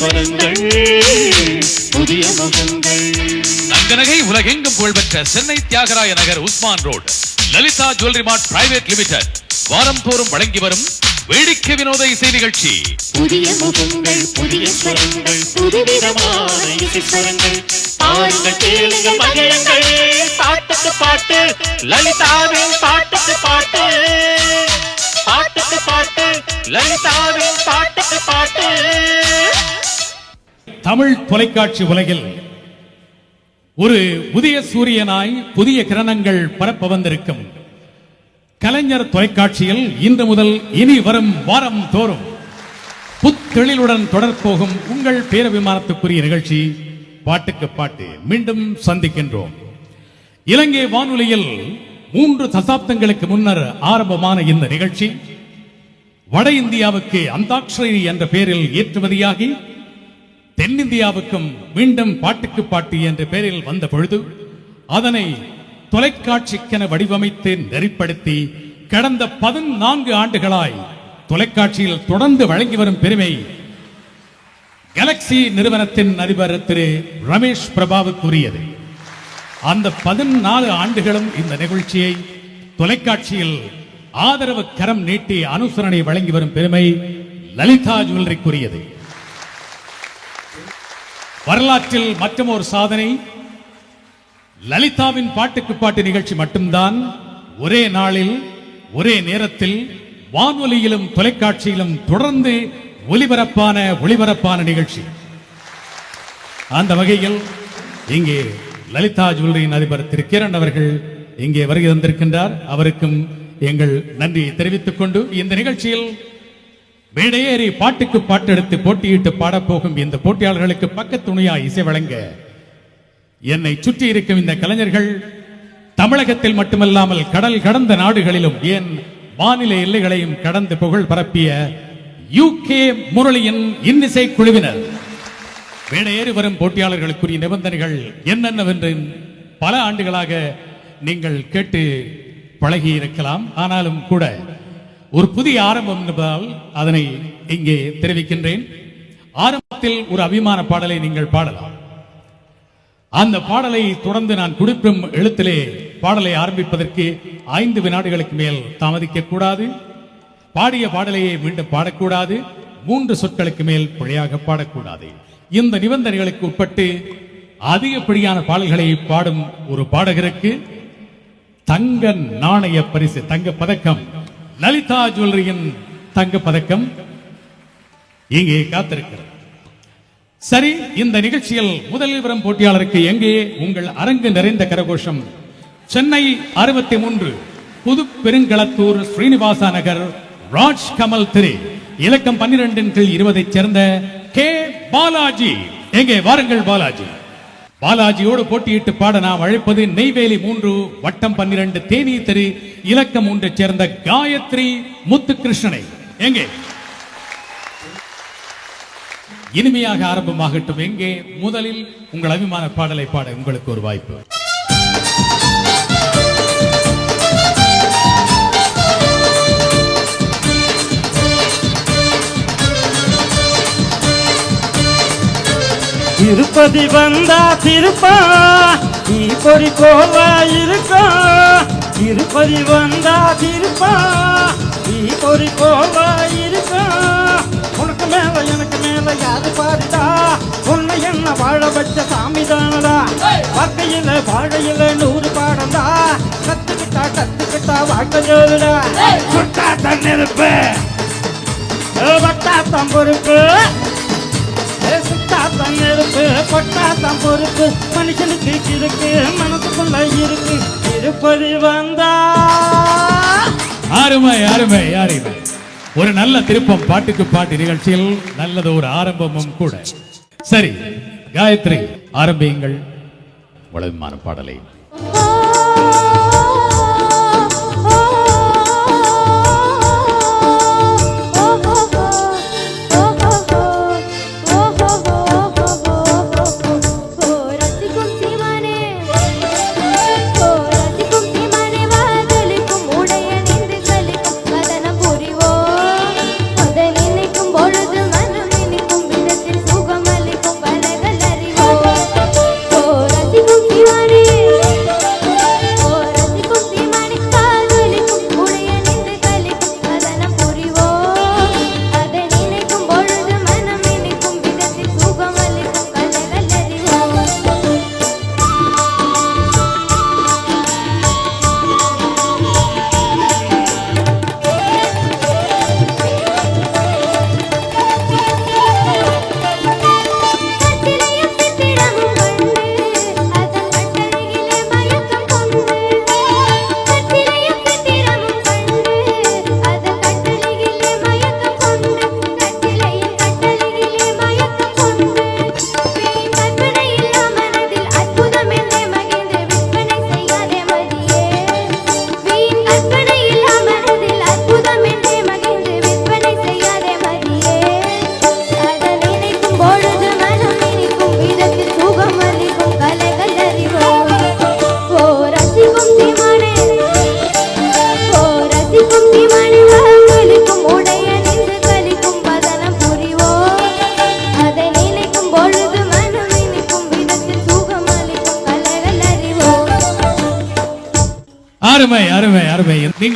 முகங்கள் ஸ்வரங்கள் புதிய முகங்கள் தங்கநகை உலகெங்கும் புகழ்பெற்ற Chennai Thyagaraya Nagar Usman road Lalitha jewellery mart private limited. வாரம் தோறும் வழங்கி வரும் வேடிக்கை வினோத இசை நிகழ்ச்சி. புதிய முகங்கள் புதிய ஸ்வரங்கள் புதுவிதமான இசை ஸ்வரங்கள். பாருங்கள் கேளுங்கள் மகிழுங்கள். பாட்டுக்கு பாட்டு லலிதாவின் பாட்டுக்கு பாட்டு. பாட்டுக்கு பாட்டு லலிதாவின் பாட்டு. தமிழ் தொலைக்காட்சி உலகில் ஒரு புதிய சூரியனாய் புதிய கிரணங்கள் பரப்ப வந்திருக்கும். கலைஞர் தொலைக்காட்சியில் இன்று முதல் இனி வரும் வாரம் தோறும் புத்தெழிலுடன் தொடர்போகும் உங்கள் பேரபிமானத்துக்குரிய நிகழ்ச்சி பாட்டுக்கு பாட்டு மீண்டும் சந்திக்கின்றோம். இலங்கை வானொலியில் மூன்று தசாப்தங்களுக்கு முன்னர் ஆரம்பமான இந்த நிகழ்ச்சி வட இந்தியாவுக்கு அந்தாட்சரி என்ற பெயரில் ஏற்றுமதியாகி தென்னிந்தியாவுக்கும் மீண்டும் பாட்டுக்கு பாட்டு என்ற பெயரில் வந்த பொழுது அதனை தொலைக்காட்சிக்கென வடிவமைத்து நெறிப்படுத்தி கடந்த பதினான்கு ஆண்டுகளாய் தொலைக்காட்சியில் தொடர்ந்து வழங்கி வரும் பெருமை கேலக்சி நிறுவனத்தின் அதிபர் திரு ரமேஷ் பிரபாவுக்குரியது அந்த பதினாலு ஆண்டுகளும் இந்த நிகழ்ச்சியை தொலைக்காட்சியில் ஆதரவு கரம் நீட்டி அனுசரணை வழங்கி வரும் பெருமை லலிதா ஜுவல்லரிக்குரியது. வரலாற்றில் மற்றும் ஒரு சாதனை லலிதாவின் பாட்டுக்கு பாட்டு நிகழ்ச்சி மட்டும்தான். ஒரே நாளில் ஒரே நேரத்தில் வானொலியிலும் தொலைக்காட்சியிலும் தொடர்ந்து ஒலிபரப்பான ஒளிபரப்பான நிகழ்ச்சி. அந்த வகையில் இங்கே லலிதா ஜுவல்லரியின் அதிபர் திரு கிரண் அவர்கள் இங்கே வருகை தந்திருக்கின்றார். அவருக்கும் எங்கள் நன்றியை தெரிவித்துக் கொண்டு இந்த நிகழ்ச்சியில் மேடையேறி பாட்டுக்கு பாட்டு எடுத்து போட்டியிட்டு பாடப்போகும் இந்த போட்டியாளர்களுக்கு பக்கத்துணையா இசை வழங்க என்னை சுற்றி இருக்கும் இந்த கலைஞர்கள் தமிழகத்தில் மட்டுமல்லாமல் கடல் கடந்த நாடுகளிலும் ஏன் மாநில எல்லைகளையும் கடந்து புகழ் பரப்பிய யூகே முரளியின் இன்னிசை குழுவினர். மேடையேறி வரும் போட்டியாளர்களுக்குரிய நிபந்தனைகள் என்னென்னவென்று பல ஆண்டுகளாக நீங்கள் கேட்டு பழகி இருக்கலாம் ஆனாலும் கூட ஒரு புதிய ஆரம்பம் என்பதால் அதனை இங்கே தெரிவிக்கின்றேன். ஆரம்பத்தில் ஒரு அபிமான பாடலை நீங்கள் பாடலாம். அந்த பாடலை தொடர்ந்து நான் குடிப்பும் எழுத்திலே பாடலை ஆரம்பிப்பதற்கு ஐந்து வினாடிகளுக்கு மேல் தாமதிக்க கூடாது பாடிய பாடலையே மீண்டும் பாடக்கூடாது. மூன்று சொற்களுக்கு மேல் பிழையாக பாடக்கூடாது. இந்த நிபந்தனைகளுக்கு உட்பட்டு அதிகப்படியான பாடல்களை பாடும் ஒரு பாடகருக்கு தங்க நாணய பரிசு தங்க பதக்கம் லலிதா ஜுவல்லரியின் தங்க பதக்கம் இங்கே காத்திருக்கிறது. சரி இந்த நிகழ்ச்சியில் முதல் விவரம் போட்டியாளருக்கு எங்கே உங்கள் அரங்கு நிறைந்த கரகோஷம்? சென்னை அறுபத்தி மூன்று புது பெருங்களத்தூர் ஸ்ரீனிவாசா நகர் ராஜ் கமல் திரு. இலக்கம் பன்னிரெண்டின் கீழ் இருபதைச் சேர்ந்த கே. பாலாஜி. எங்கே வாருங்கள் பாலாஜி. பாலாஜியோடு போட்டியிட்டு பாட நாம் அழைப்பது நெய்வேலி மூன்று வட்டம் பன்னிரண்டு தேனி தெரு இலக்கம் ஒன்றை சேர்ந்த காயத்ரி முத்துகிருஷ்ணனை. எங்கே? இனிமையாக ஆரம்பமாகட்டும். எங்கே? முதலில் உங்கள் அபிமான பாடலை பாட உங்களுக்கு ஒரு வாய்ப்பு. திருப்பதி வந்தா திருப்பா பொறி கோவா இருக்கும் திருப்பதி வந்தா திருப்பா பொறி கோவா இருக்கும் உனக்கு மேல எனக்கு மேல யாரு பாருடா? உன்னை என்ன வாழ வச்ச சாமி தானடா? வாழ்க்கையில வாழையில நூறு பாடம்டா. கத்துக்கிட்டா கத்துக்கிட்டா வாழ்க்கை ஜோதுடா. சுட்டா தன்னிருப்பு வட்டாத்தம் பொறுப்பு. சுத்தாத்தம் நெருப்பு கொட்டாத்தம் பொறுப்பு மனுஷனுக்கு இருக்கு மனசுக்குள்ள இருக்கு. திருப்பதி வந்தா. அருமை அருமை அருமை. ஒரு நல்ல திருப்பம் பாட்டுக்கு பாட்டு நிகழ்ச்சியில் நல்லது ஒரு ஆரம்பமும் கூட. சரி காயத்ரி ஆரம்பியுங்கள். வளமான பாடலை.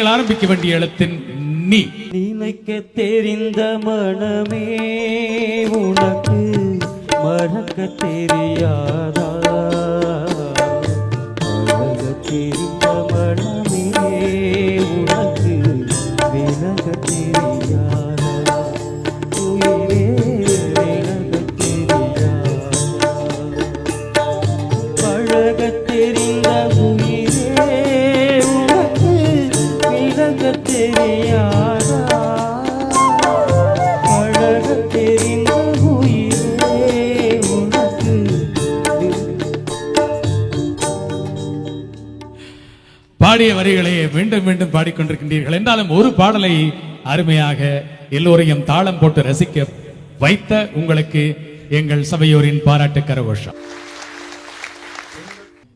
நீங்கள் ஆரம்பிக்க வேண்டிய எழுத்தின் நீ. நினைக்க தெரிந்த மனமே உனக்கு மறக்க தெரியாதா? மறக்க தெரிந்த மனமே பாடிய வரிகளை மீண்டும் மீண்டும் பாடிக்கொண்டிருக்கின்றீர்கள். என்றாலும் ஒரு பாடலை அருமையாக எல்லோரையும் தாளம் போட்டு ரசிக்க வைத்த உங்களுக்கு எங்கள் சபையோரின் பாராட்டு கரகோஷம்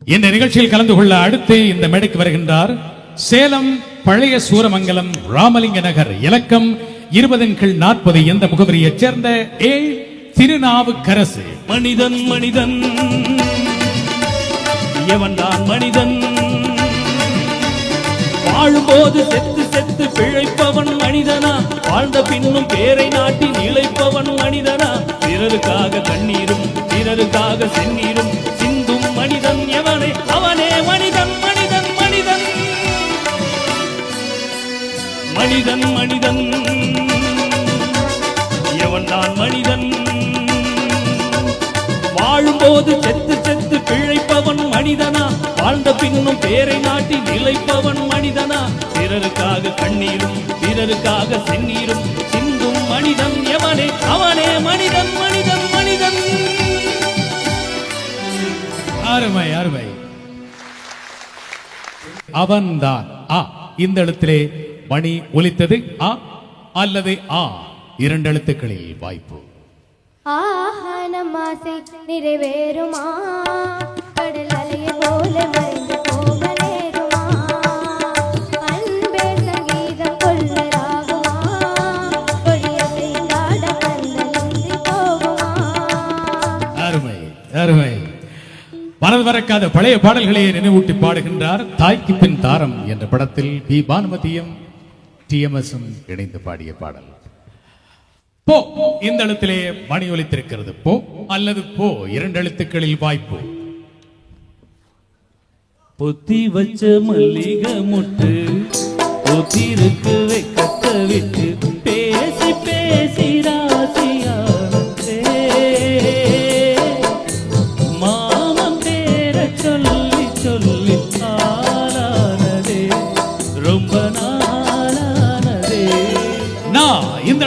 இந்த நிகழ்ச்சியில் கலந்து கொள்ள அடுத்து இந்த மேடைக்கு வருகின்றார் சேலம் பழைய சூரமங்கலம் ராமலிங்க நகர். இலக்கம் இருபதின் கீழ் நாற்பது எந்த முகவரியைச் சேர்ந்த ஏ திருநாவுக்கரசு. மனிதன் மனிதன். எவன்தான் மனிதன். வாழும்போது செத்து செத்து பிழைப்பவன் மனிதனா. வாழ்ந்த பின்னும் பேரை நாட்டி நிலைப்பவன் மனிதனா. பிறருக்காக கண்ணீரும் பிறருக்காக செந்நீரும் சிந்தும் மனிதன் எவனே? அவனே மனிதன் மனிதன் மனிதன். மனிதன் மனிதன். எவன்தான் மனிதன்? வாழும்போது செத்து செத்து பிழைப்பவன் மனிதனா? வாழ்ந்த பின்னும் பேரை நாட்டி நிலைப்பவன் மனிதனா? பிறருக்காக கண்ணீரும் பிறருக்காக செந்நீரும் சிந்தும் மனிதன் எவனே? அவனே மனிதன் மனிதன் மனிதன். அருமை அருமை. அவன்தான். ஆ இந்த இடத்திலே மணி ஒலித்தது. ஆ அல்லது ஆ இரண்டு எழுத்துக்களில் வாய்ப்பு. ஆஹா நம் ஆசை நிறைவேறுமா? கடல் அலையை போல மறைந்து போக அன்பே சங்கீதம் கொள்ளராகுமா போகுமா? அருமை அருமை. மனது மறக்காத பழைய பாடல்களை நினைவூட்டி பாடுகின்றார் தாய்க்கு பின் தாரம் என்ற படத்தில் பி. பானுமதியும் டிஎம்எஸும் இணைந்து பாடிய பாடல். போ. இந்த எழுத்திலே மணி ஒலித்திருக்கிறது. போ. அல்லது போ. இரண்டு எழுத்துக்களில் வாய்ப்பு. பொத்தி வச்ச மல்லிகை முட்டு பொத்திருக்கு கத்த விட்டு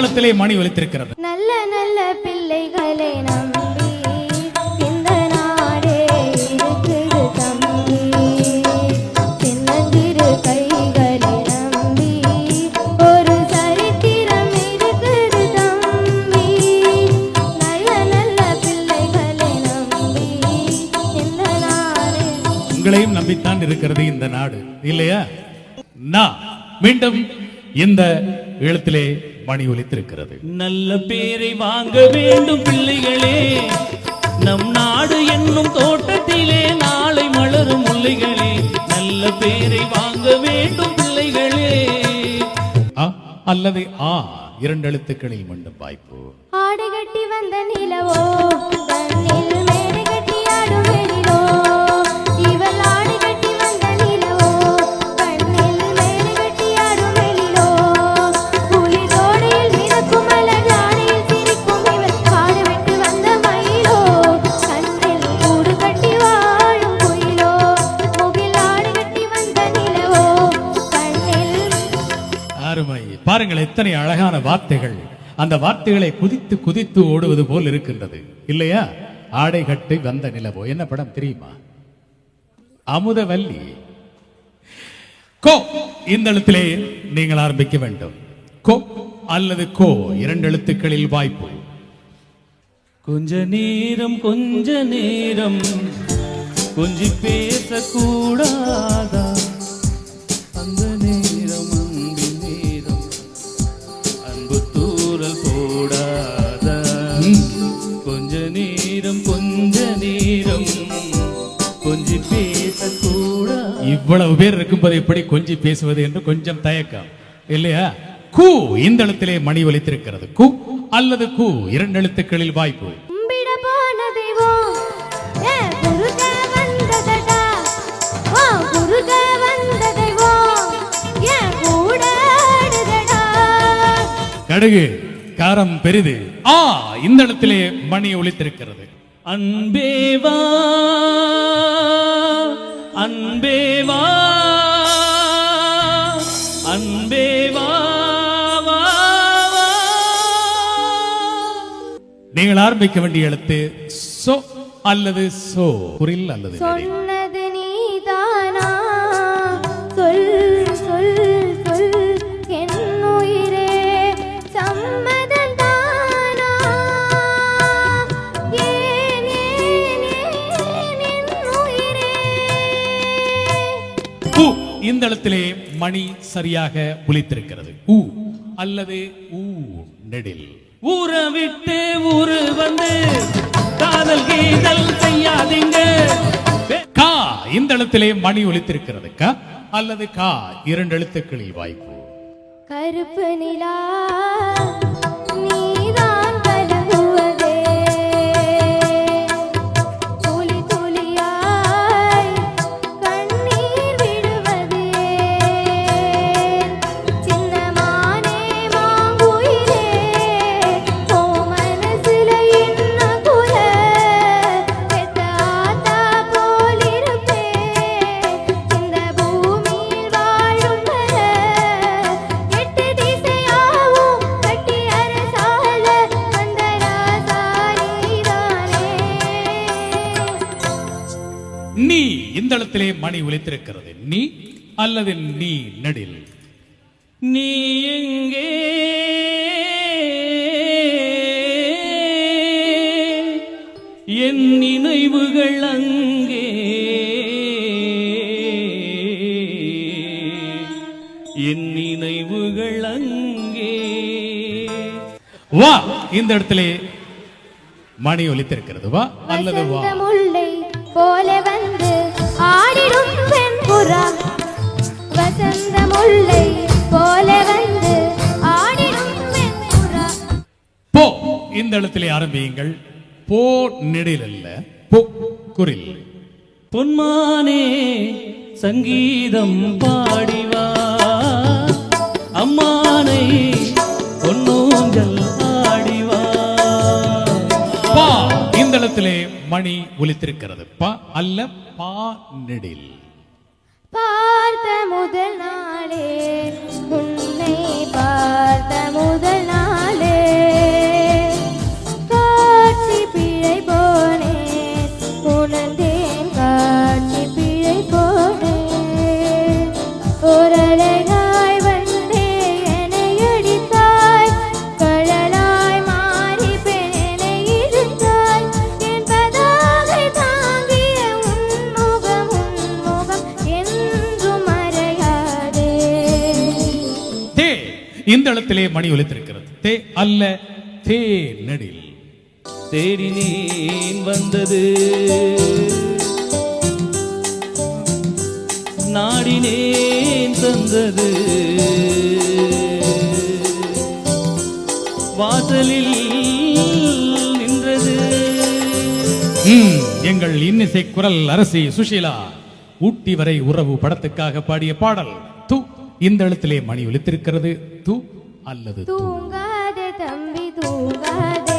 இடத்திலே மணி ஒலித்திருக்கிறது. நல்ல நல்ல பிள்ளைகளை நம்பி இந்த நாடே இருக்குது தம்பி. சின்னஞ்சிறு கைகளை நம்பி ஒரு சரித்திரம் இருக்குது தம்பி. நல்ல நல்ல பிள்ளைகளை நம்பி இந்த நாடே. உங்களையும் நம்பித்தான் இருக்கிறது இந்த நாடு இல்லையா? நான் மீண்டும் இந்த எழுத்திலே மணி ஒலித்திருக்கிறது. நல்ல பேரை வாங்க வேண்டும் பிள்ளைகளே. நம் நாடு என்னும் தோட்டத்திலே நாளை மலரும் முல்லைகளே. நல்ல பேரை வாங்க வேண்டும் பிள்ளைகளே. அல்லது ஆ இரண்டு எழுத்துக்களில் மீண்டும் வாய்ப்பு. ஆடை கட்டி வந்த நிலவோ எத்தனை அழகான வார்த்தைகள். அந்த வார்த்தைகளை குதித்து குதித்து ஓடுவது போல் இருக்கின்றது. இல்லையா? ஆடை கட்டி வந்த நிலவோ. என்ன படம் தெரியுமா? அமுதவல்லி. கோ. இந்த எழுத்திலே நீங்கள் ஆரம்பிக்க வேண்டும். கோ அல்லது கோ. இரண்டு எழுத்துக்களில் வாய்ப்பு. கொஞ்ச நேரம் கொஞ்ச நேரம். கொஞ்சி பேசக்கூடாதா? இவ்வளவு பேர் இருக்கும்போது எப்படி கொஞ்சி பேசுவது என்று கொஞ்சம் தயக்கம். இல்லையா? கு இந்த எழுத்திலே மணி ஒலித்திருக்கிறது. கு அல்லது கு இரண்டு எழுத்துக்களில் வாய்ப்பு. கடுகு காரம் பெரிது. ஆ இந்த இடத்திலே மணி ஒலித்திருக்கிறது. அன்பேவா அன்பேவா அன்பேவா வா, வா. நீங்கள் ஆரம்பிக்க வேண்டிய எழுத்து சோ அல்லது சோ குரில் அல்லது. சொன்னது நீதானா சொல் சொல் இந்த இடத்திலே மணி சரியாக ஒலித்திருக்கிறது. உ அல்லது ஊ நெடில். ஊரை விட்டு ஊரு வந்து காதல் கீதல் செய்யாதீங்க. கா இந்த இடத்திலே மணி ஒலித்திருக்கிறது. க அல்லது கா இரண்டு எழுத்துக்களில் வாய்ப்பு. கருப்பு நிலா இந்த இடத்திலே மணி ஒலித்திருக்கிறது. நீ அல்லது நீ நெடில். நீ எங்கே? என் நினைவுகள் அங்கே. என் நினைவுகள் அங்கே. வா இந்த இடத்திலே மணி ஒலித்திருக்கிறது. வா அல்லது வா. போல வெண்புறா வசந்த முல்லை போல வந்து ஆடிடும் போ. இந்த இடத்திலே ஆரம்பியுங்கள். போ நெடில் அல்ல போ குரில் பொன்மானே சங்கீதம் பாடிவா. அம்மானை பொன்னூஞ்சல் ஆடிவா. பா. இந்த இடத்திலே மணி ஒலித்திருக்கிறது. பா அல்ல பா நெடில். பார்த்த முதல் நாளே. உன்னை பார்த்த முதல் நாளே. இந்த இடத்திலே மணி ஒலித்திருக்கிறது. தே அல்ல தே நெடில். தேடினேன் வந்தது. நாடினேன் தந்தது. வாசலில் நின்றது. எங்கள் இன்னிசை குரல் அரசி சுஷீலா. ஊட்டி வரை உறவு படத்துக்காக பாடிய பாடல் து இந்த இடத்திலே மணி ஒலித்திருக்கிறது. து அல்லது தூங்காத தம்பி தூங்காத.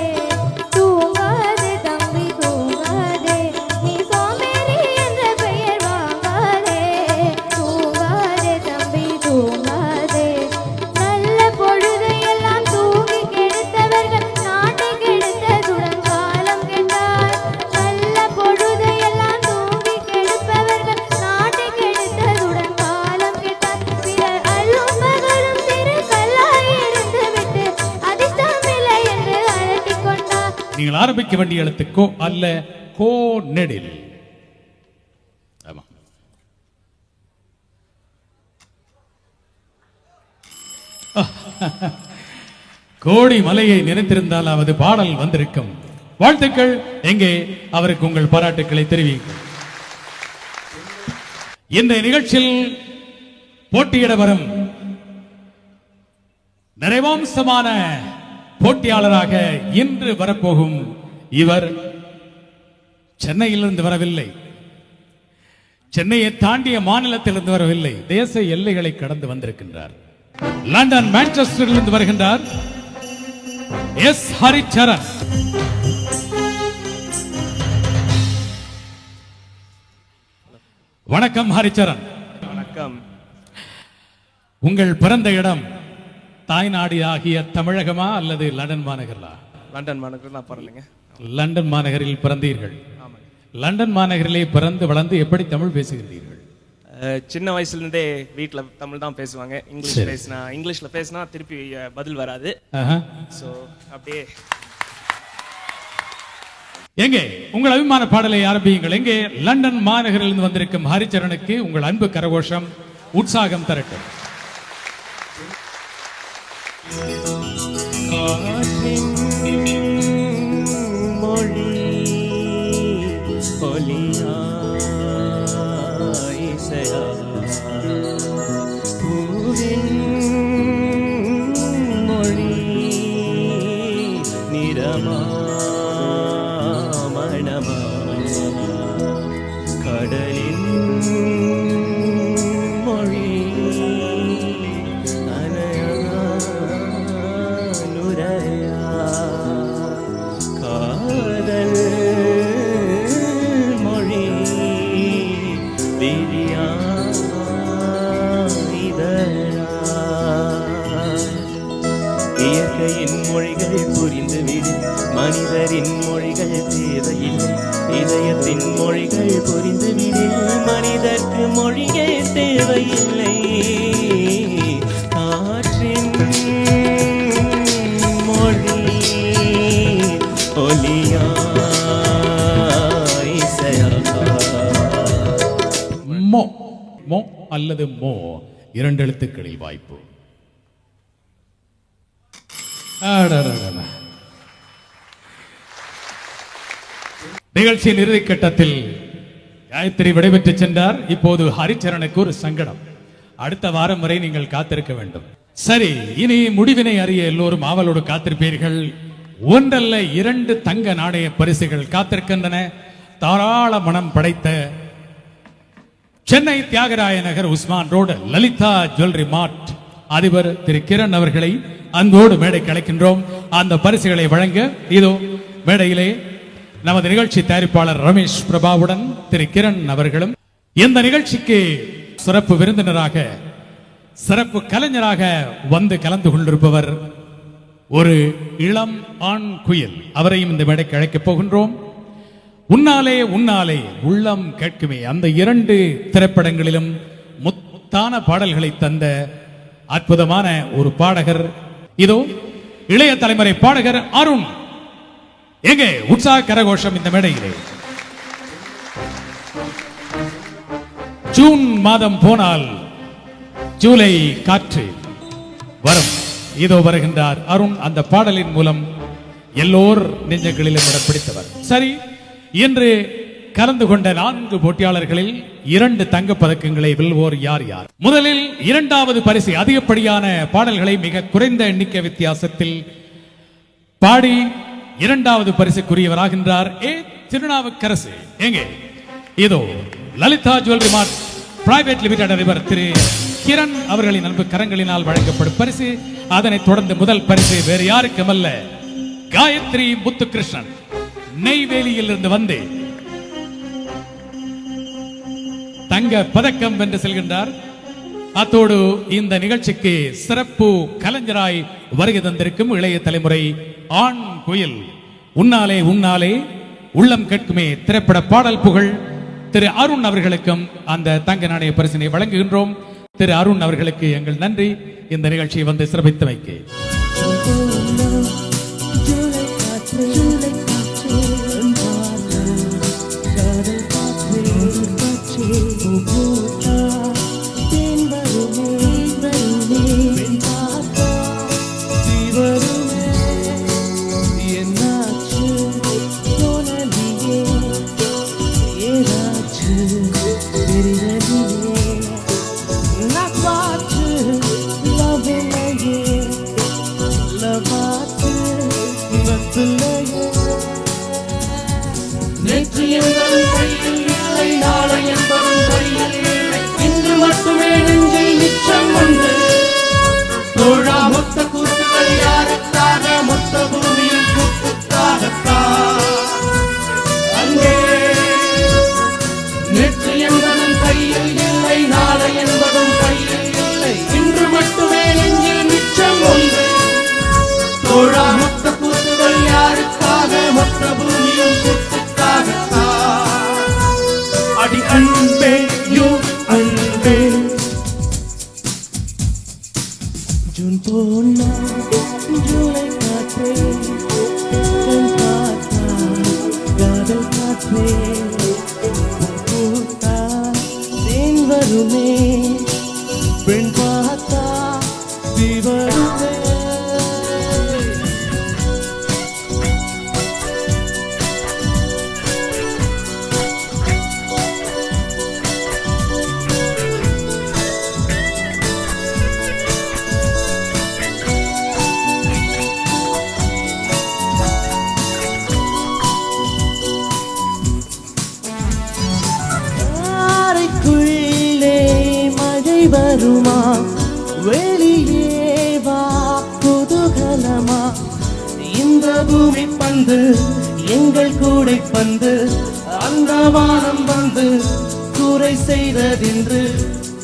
நீங்கள் ஆரம்பிக்க வேண்டிய எழுத்து கோ அல்ல கோ நெடில். ஆமா. கோடி மலையை நினைத்திருந்தாலாவது பாடல் வந்திருக்கும். வாழ்த்துக்கள் எங்கே அவருக்கு உங்கள் பாராட்டுக்களை தெரிவிக்கும் இந்த நிகழ்ச்சியில் போட்டியிட வரும் நிறைவாம்சமான போட்டியாளராக இன்று வரப்போகும் இவர் சென்னையிலிருந்து வரவில்லை. சென்னையை தாண்டிய மாநிலத்திலிருந்து வரவில்லை. தேச எல்லைகளை கடந்து வந்திருக்கின்றார். லண்டன் மான்செஸ்டரிலிருந்து வருகின்றார். எஸ். ஹரிச்சரன். வணக்கம் ஹரிச்சரன். வணக்கம். உங்கள் பிறந்த இடம் தாய்நாடு ஆகிய தமிழகமா அல்லது லண்டன் மாநகரா லண்டன் மாநகர் நான் பிறலைங்க லண்டன் மாநகரில் பிறந்தீர்கள். லண்டன் மாநகரிலே பிறந்து வளர்ந்து எப்படி தமிழ் பேசுகிறீர்கள் சின்ன வயசுலேருந்தே வீட்டில் தமிழ் தான் பேசுவாங்க. இங்கிலீஷ் பேசினா இங்கிலீஷில் பேசினா திருப்பி பதில் வராது. ஸோ அப்படியே. எங்கே? உங்கள் அபிமான பாடலை ஆரம்பியுங்கள். எங்கே? லண்டன் மாநகரிலிருந்து வந்திருக்கும் ஹரிச்சரனுக்கு உங்கள் அன்பு கரகோஷம் உற்சாகம் தரட்டும். காற்றின் மொழி மோ அல்லது மோ? இரண்டு எழுத்துக்களில் வாய்ப்பு. நிகழ்ச்சியின் இறுதிக்கட்டத்தில் காயத்ரி விடைபெற்று சென்றார். இப்போது ஹரிச்சரனுக்கு ஒரு சங்கடம். அடுத்த வாரம் வரை நீங்கள் காத்திருக்க வேண்டும். சரி இனி முடிவினை அறிய எல்லோரும் ஆவலோடு காத்திருப்பீர்கள். ஒன்றல்ல இரண்டு தங்க நாணய பரிசுகள் காத்திருக்கின்றன. தாராள மனம் படைத்த Chennai Thyagaraya Nagar Usman road Lalitha jewellery mart. அதிபர் திரு கிரண் அவர்களை அன்போடு மேடை கலைக்கின்றோம் அந்த பரிசுகளை வழங்க இதோ மேடையிலே நமது நிகழ்ச்சி தயாரிப்பாளர் ரமேஷ் பிரபாவுடன் திரு கிரண் அவர்களும். இந்த நிகழ்ச்சிக்கு சிறப்பு விருந்தினராக சிறப்பு கலைஞராக வந்து கலந்து கொண்டிருப்பவர் ஒரு இளம் ஆண் குயில். அவரையும் இந்த மேடைக்கு அழைக்கப் போகின்றோம். உன்னாலே உன்னாலே உள்ளம் கேட்குமே. அந்த இரண்டு திரைப்படங்களிலும் முத்தான பாடல்களை தந்த அற்புதமான ஒரு பாடகர் இதோ இளைய தலைமுறை பாடகர் அருண். எங்கே? உற்சாக கரகோஷம் இந்த மேடையிலே. ஜூன் மாதம் போனால் ஜூலை காற்று வரும். இதோ வருகின்றார் அருண். அந்த பாடலின் மூலம் எல்லோர் நெஞ்சங்களிலும் இடம் பிடித்தவர். சரி இன்று கலந்து கொண்ட நான்கு போட்டியாளர்களில் இரண்டு தங்க பதக்கங்களை வெல்வோர் யார் யார்? முதலில் இரண்டாவது பரிசு அதிகப்படியான பாடல்களை மிக குறைந்த எண்ணிக்கை வித்தியாசத்தில் பாடி இரண்டாவது பரிசுக்குரியவராகின்றார் ஏ திருநாவுக்கரசு. எங்கே? இதோ Lalitha jewellery mart private limited அதிபர் திரு கிரண் அவர்களின் அன்பு கரங்களினால் வழங்கப்படும் பரிசு. அதனைத் தொடர்ந்து முதல் பரிசு வேறு யாருக்கும் அல்ல காயத்ரி முத்துகிருஷ்ணன். நெய்வேலியில் இருந்து வந்து தங்க பதக்கம் வென்று செல்கின்றார். அத்தோடு இந்த நிகழ்ச்சிக்கு சிறப்பு கலைஞராய் வருகை தந்திருக்கும் இளைய தலைமுறை ஆண் குயில். உன்னாலே உன்னாலே உள்ளம் கேட்குமே திரைப்பட பாடல் புகழ். திரு அருண் அவர்களுக்கும் அந்த தங்க நாணய பரிசினை வழங்குகின்றோம். திரு அருண் அவர்களுக்கு எங்கள் நன்றி. இந்த நிகழ்ச்சியை வந்து சிறப்பித்தமைக்கு. வருமா? வெளியே வா குதூகலமா இந்த பூமி பந்து எங்கள் கூடை பந்து அந்த வானம் வந்து குறை செய்ததென்று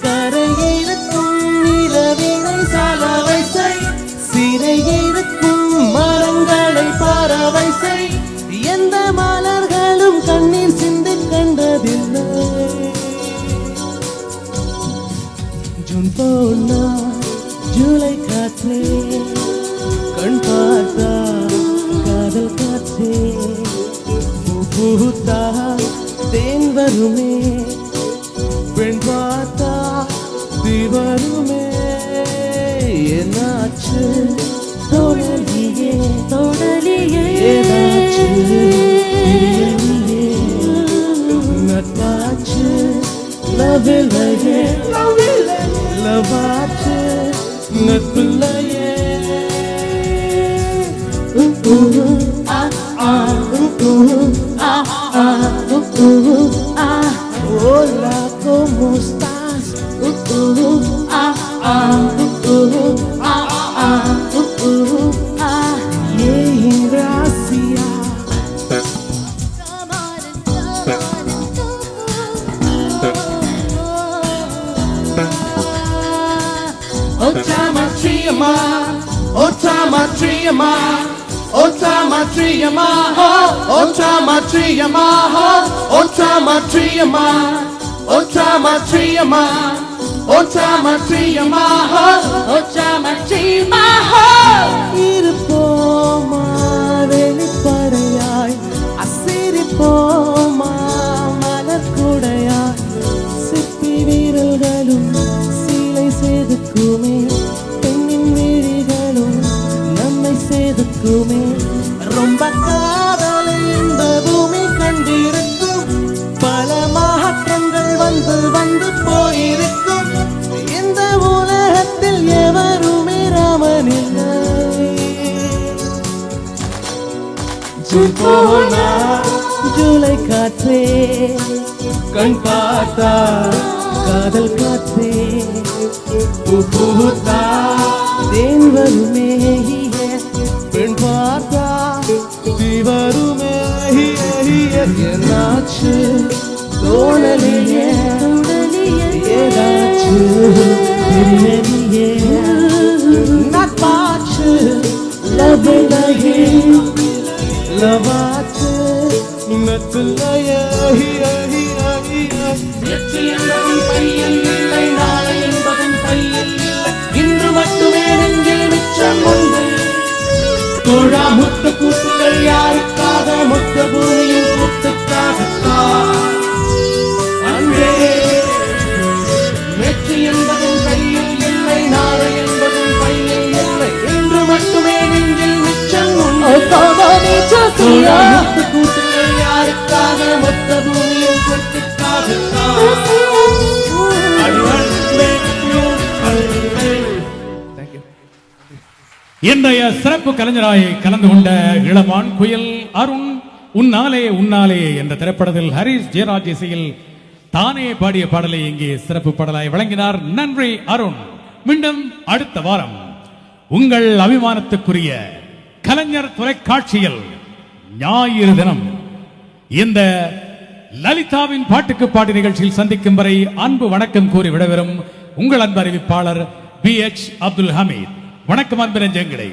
கரையிருக்கும் நிலவினை சாலவை செய். சிறையிருக்கும் மரங்களை பறவை செய். எந்த மலர்களும் போனா ஜூலை காற்றே கண் பார்த்தா காதல் காற்றே. பூத்தா தேன் வருமே பெண் பார்த்தா தீ வருமே. என்னாச்சு தோழலியே தெரியலையே நட்பாச்சு லவ்வில்லையே லவாச்சு about Chama Triama, oh Chama Triama, oh Chama Triama, heart. June போனா ஜூலை காற்றே கண் பார்த்தா காதல் காற்றே பூ பூத்தா தேன் வருமே பெண் பார்த்தா தீ வருமே என்னாச்சு தோணலையே ஏதாச்சு தெரியலையே நட்பாச்சு லவ்லையே லவாச்சு நட்பில்லையே இன்று மட்டுமே நெஞ்சில் மிச்சம் உண்டு தோழா முத்த கூட்டுகள் யாருக்காக தோழா யாருக்காக மொத்த இன்றைய சிறப்பு கலைஞராய் கலந்து கொண்ட இளமான் குயல் அருண் உன்னாலே உன்னாலே என்ற திரைப்படத்தில் ஹரிஷ் ஜெயராஜ் இசையில் தானே பாடிய பாடலை இங்கே சிறப்பு பாடலாய் வழங்கினார் நன்றி அருண். மீண்டும் அடுத்த வாரம் உங்கள் அபிமானத்துக்குரிய கலைஞர் தொலைக்காட்சியில் ஞாயிறு தினம் இந்த லலிதாவின் பாட்டுக்கு பாட்டு நிகழ்ச்சியில் சந்திக்கும் வரை அன்பு வணக்கம் கூறி விடவரும் உங்கள் அன்பு அறிவிப்பாளர் பி எச் அப்துல் ஹமீத் வணக்கம் அன்பு நெஞ்சங்களே.